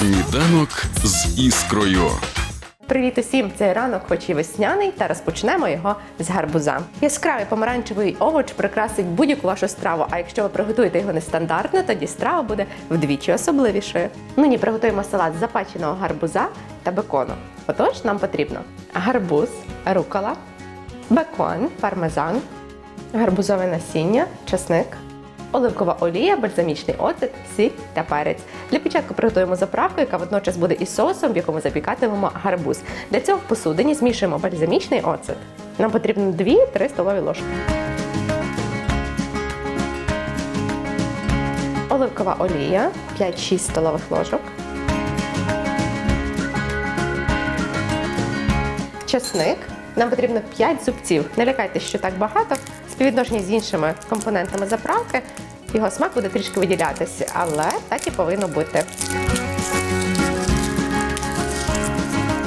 Сніданок з іскрою. Привіт усім! Цей ранок, хоч і весняний, та розпочнемо його з гарбуза. Яскравий помаранчевий овоч прикрасить будь-яку вашу страву. А якщо ви приготуєте його нестандартно, тоді страва буде вдвічі особливішою. Нині приготуємо салат з запеченого гарбуза та бекону. Отож, нам потрібно гарбуз, рукола, бекон, пармезан, гарбузове насіння, чесник, оливкова олія, бальзамічний оцет, сіль та перець. Для початку приготуємо заправку, яка водночас буде і соусом, в якому запікатимемо гарбуз. Для цього в посудині змішуємо бальзамічний оцет. Нам потрібно 2-3 столові ложки. Оливкова олія 5-6 столових ложок. Чесник. Нам потрібно 5 зубців. Не лякайтеся, що так багато. Співвідношення з іншими компонентами заправки. Його смак буде трішки виділятися, але так і повинно бути.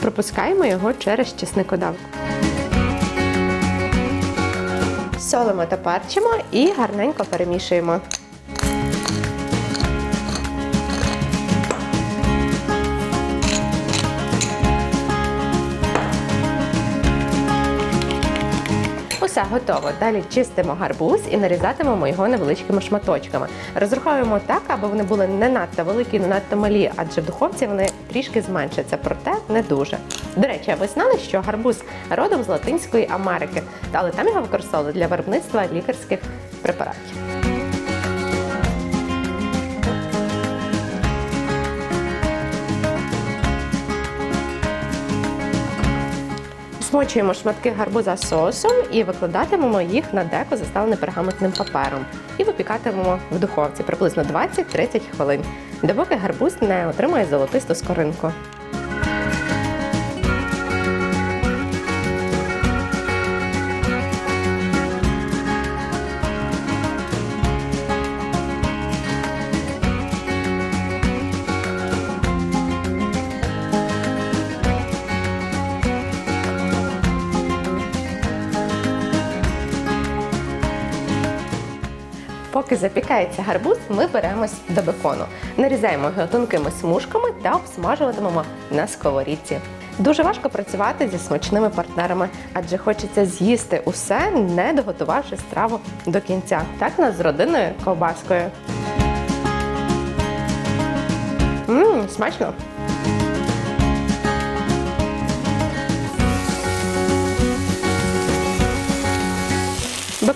Пропускаємо його через чесникодавку. Солимо та перчимо і гарненько перемішуємо. Усе готово. Далі чистимо гарбуз і нарізатимемо його невеличкими шматочками. Розраховуємо так, аби вони були не надто великі, не надто малі, адже в духовці вони трішки зменшаться, проте не дуже. До речі, ви знали, що гарбуз родом з Латинської Америки, але там його використовували для виробництва лікарських препаратів. Змочуємо шматки гарбуза соусом і викладатимемо їх на деко, заставлене пергаментним папером. І випікатимемо в духовці приблизно 20-30 хвилин, допоки гарбуз не отримає золотисту скоринку. Поки запікається гарбуз, ми беремось до бекону. Нарізаємо його тонкими смужками та обсмажуватимемо на сковорідці. Дуже важко працювати зі смачними партнерами, адже хочеться з'їсти усе, не доготувавши страву до кінця. Так нас з родиною ковбаскою. Ммм, смачно!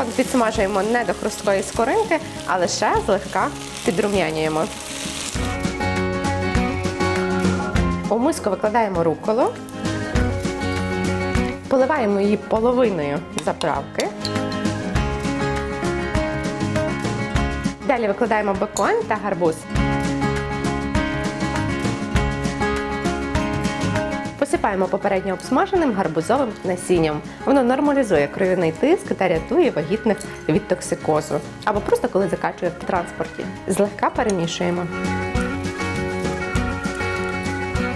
Бекон підсмажуємо не до хрусткої скоринки, а лише злегка підрум'янюємо. У миску викладаємо руколу, поливаємо її половиною заправки. Далі викладаємо бекон та гарбуз. Посипаємо попередньо обсмаженим гарбузовим насінням. Воно нормалізує кров'яний тиск та рятує вагітних від токсикозу. Або просто коли закачує в транспорті. Злегка перемішуємо.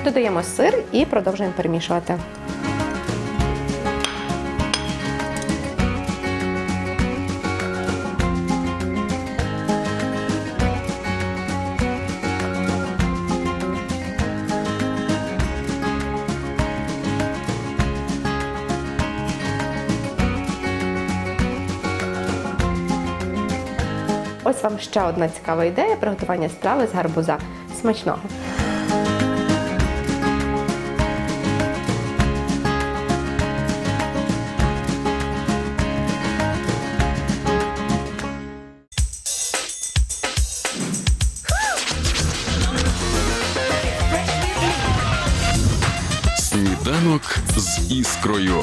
Додаємо сир і продовжуємо перемішувати. Ось вам ще одна цікава ідея приготування страви з гарбуза. Смачного! Сніданок з іскрою.